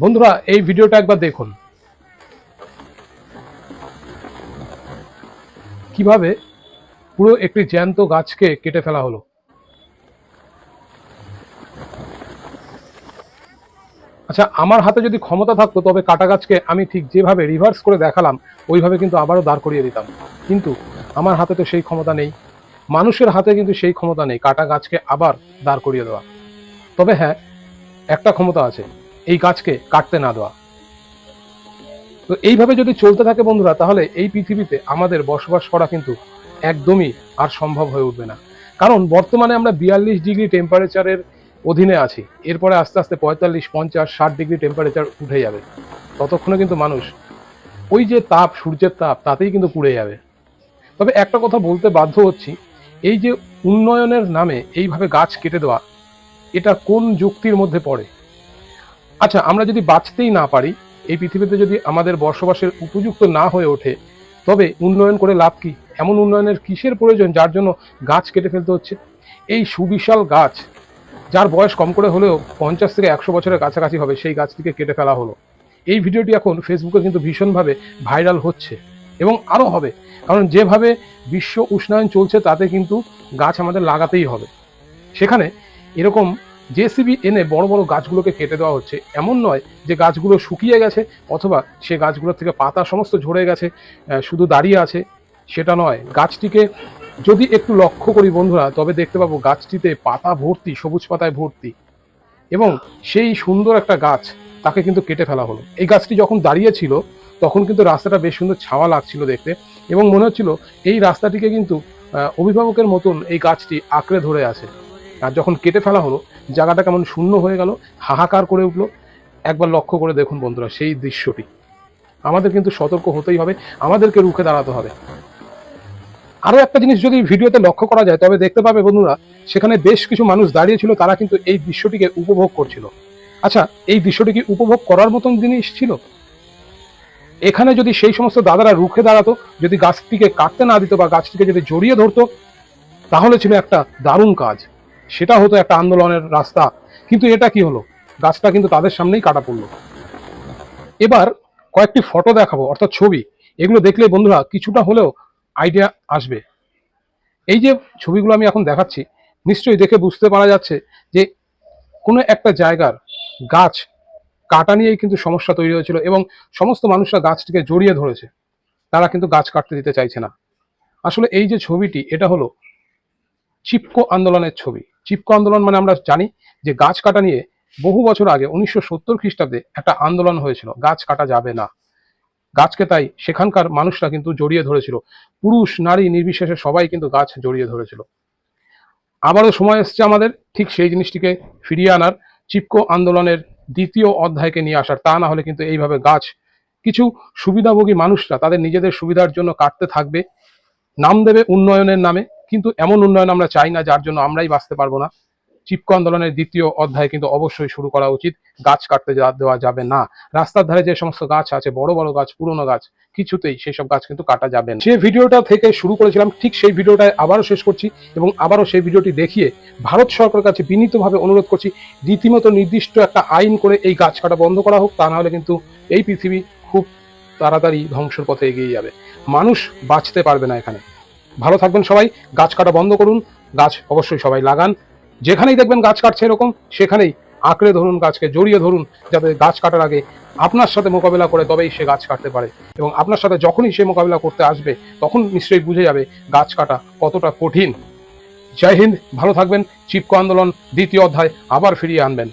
বন্ধুরা, এই ভিডিওটা একবার দেখুন। কীভাবে পুরো একটি জ্যান্ত গাছকে কেটে ফেলা হলো। আচ্ছা আমার হাতে যদি ক্ষমতা থাকতো, তবে কাটা গাছকে আমি ঠিক যেভাবে রিভার্স করে দেখালাম, ওইভাবে কিন্তু আবারও দাঁড় করিয়ে দিতাম। কিন্তু আমার হাতে তো সেই ক্ষমতা নেই। মানুষের হাতে কিন্তু সেই ক্ষমতা নেই কাটা গাছকে আবার দাঁড় করিয়ে দেওয়া। তবে হ্যাঁ একটা ক্ষমতা আছে। এই গাছকে কাটতে না দেওয়া। তো এইভাবে যদি চলতে থাকে বন্ধুরা, তাহলে এই পৃথিবীতে আমাদের বসবাস করা কিন্তু একদমই আর সম্ভব হয়ে উঠবে না। কারণ বর্তমানে আমরা বিয়াল্লিশ ডিগ্রি টেম্পারেচারের অধীনে আছি। এরপরে আস্তে আস্তে পঁয়তাল্লিশ, পঞ্চাশ, ষাট ডিগ্রি টেম্পারেচার উঠে যাবে। ততক্ষণে কিন্তু মানুষ ওই যে তাপ, সূর্যের তাপ, তাতেই কিন্তু পুড়ে যাবে। তবে একটা কথা বলতে বাধ্য হচ্ছি, এই যে উন্নয়নের নামে এইভাবে গাছ কেটে দেওয়া, এটা কোন যুক্তির মধ্যে পড়ে? আচ্ছা আমরা যদি বাঁচতেই না পারি, এই পৃথিবীতে যদি আমাদের বসবাসের উপযুক্ত না হয়ে ওঠে, তবে উন্নয়ন করে লাভ কি? এমন উন্নয়নের কিসের প্রয়োজন যার জন্য গাছ কেটে ফেলতে হচ্ছে? এই সুবিশাল গাছ, যার বয়স কম করে হলেও পঞ্চাশ থেকে একশো বছরের কাছাকাছি হবে, সেই গাছটিকে কেটে ফেলা হলো। এই ভিডিওটি এখন ফেসবুকে কিন্তু ভীষণভাবে ভাইরাল হচ্ছে এবং আরও হবে, কারণ যেভাবে বিশ্ব উষ্ণায়ন চলছে তাতে কিন্তু গাছ আমাদের লাগাতেই হবে। সেখানে এরকম জেসিবি এনে বড় বড় গাছগুলোকে কেটে দেওয়া হচ্ছে। এমন নয় যে গাছগুলো শুকিয়ে গেছে অথবা সে গাছগুলোর থেকে পাতা সমস্ত ঝরে গেছে শুধু দাঁড়িয়ে আছে, সেটা নয়। গাছটিকে যদি একটু লক্ষ্য করি বন্ধুরা, তবে দেখতে পাবো গাছটিতে পাতা ভর্তি, সবুজ পাতায় ভর্তি। এবং সেই সুন্দর একটা গাছ, তাকে কিন্তু কেটে ফেলা হলো। এই গাছটি যখন দাঁড়িয়ে ছিল, তখন কিন্তু রাস্তাটা বেশ সুন্দর ছাওয়া লাগছিল দেখতে এবং মনে হচ্ছিল এই রাস্তাটিকে কিন্তু অভিভাবকের মতন এই গাছটি আঁকড়ে ধরে আছে। আর যখন কেটে ফেলা হলো, জায়গাটা কেমন শূন্য হয়ে গেল, হাহাকার করে উঠল। একবার লক্ষ্য করে দেখুন বন্ধুরা, সেই দৃশ্যটি। আমাদের কিন্তু সতর্ক হতেই হবে, আমাদেরকে রুখে দাঁড়াতে হবে। আরও একটা জিনিস যদি ভিডিওতে লক্ষ্য করা যায়, তবে দেখতে পাবে বন্ধুরা, সেখানে বেশ কিছু মানুষ দাঁড়িয়ে ছিল, তারা কিন্তু এই দৃশ্যটিকে উপভোগ করছিল। আচ্ছা এই দৃশ্যটি কি উপভোগ করার মতন জিনিস ছিল? এখানে যদি সেই সমস্ত দাদারা রুখে দাঁড়াতো, যদি গাছটিকে কাটতে না দিত বা গাছটিকে যদি জড়িয়ে ধরতো, তাহলে ছিল একটা দারুণ কাজ। সেটা হতো একটা আন্দোলনের রাস্তা। কিন্তু এটা কি হলো? গাছটা কিন্তু তাদের সামনেই কাটা পড়ল। এবার কয়েকটি ফটো দেখাবো, অর্থাৎ ছবি। এগুলো দেখলে বন্ধুরা কিছুটা হলেও আইডিয়া আসবে। এই যে ছবিগুলো আমি এখন দেখাচ্ছি, নিশ্চয়ই দেখে বুঝতে পারা যাচ্ছে যে কোনো একটা জায়গার গাছ কাটা নিয়েই কিন্তু সমস্যা তৈরি হয়েছিল এবং সমস্ত মানুষরা গাছটিকে জড়িয়ে ধরেছে। তারা কিন্তু গাছ কাটতে দিতে চাইছে না। আসলে এই যে ছবিটি, এটা হলো চিপকো আন্দোলনের ছবি। চিপকো আন্দোলন মানে আমরা জানি যে গাছ কাটা নিয়ে বহু বছর আগে উনিশশো সত্তর খ্রিস্টাব্দে একটা আন্দোলন হয়েছিল, গাছ কাটা যাবে না। গাছকে তাই সেখানকার মানুষরা কিন্তু জড়িয়ে ধরেছিল। পুরুষ, নারী নির্বিশেষে সবাই কিন্তু গাছ জড়িয়ে ধরেছিল। আবারও সময় এসছে আমাদের ঠিক সেই জিনিসটিকে ফিরিয়ে আনার, চিপকো আন্দোলনের দ্বিতীয় অধ্যায়কে নিয়ে আসার। তা না হলে কিন্তু এইভাবে গাছ, কিছু সুবিধাভোগী মানুষরা তাদের নিজেদের সুবিধার জন্য কাটতে থাকবে। নাম দেবে উন্নয়নের নামে কিন্তু এমন উন্নয়ন আমরা চাই না, যার জন্য আমরাই বাঁচতে পারব না। চিপকো আন্দোলনের দ্বিতীয় অধ্যায় কিন্তু অবশ্যই শুরু করা উচিত। গাছ কাটতে দেওয়া যাবে না। রাস্তার ধারে যে সমস্ত গাছ আছে, বড় বড় গাছ, পুরনো গাছ, কিছুতেই সেই সব গাছ কিন্তু কাটা যাবে না। যে ভিডিওটা থেকে শুরু করেছিলাম, ঠিক সেই ভিডিওটা আবারও শেষ করছি এবং আবারও সেই ভিডিওটি দেখিয়ে ভারত সরকারের কাছে বিনীতভাবে অনুরোধ করছি, রীতিমতো নির্দিষ্ট একটা আইন করে এই গাছ কাটা বন্ধ করা হোক, তা না হলে কিন্তু এই পৃথিবী খুব তাড়াতাড়ি ধ্বংসের পথে এগিয়ে যাবে। মানুষ বাঁচতে পারবে না এখানে। ভালো থাকবেন সবাই, গাছ কাটা বন্ধ করুন, গাছ অবশ্যই সবাই লাগান। যেখানেই দেখবেন গাছ কাটছে এরকম, সেখানেই আঁকড়ে ধরুন গাছকে, জড়িয়ে ধরুন, যাতে গাছ কাটার আগে আপনার সাথে মোকাবিলা করে তবেই সে গাছ কাটতে পারে। এবং আপনার সাথে যখনই সে মোকাবিলা করতে আসবে, তখন নিশ্চয়ই বুঝে যাবে গাছ কাটা কতটা কঠিন। জয় হিন্দ, ভালো থাকবেন, চিপকো আন্দোলন দ্বিতীয় অধ্যায় আবার ফিরিয়ে আনবেন।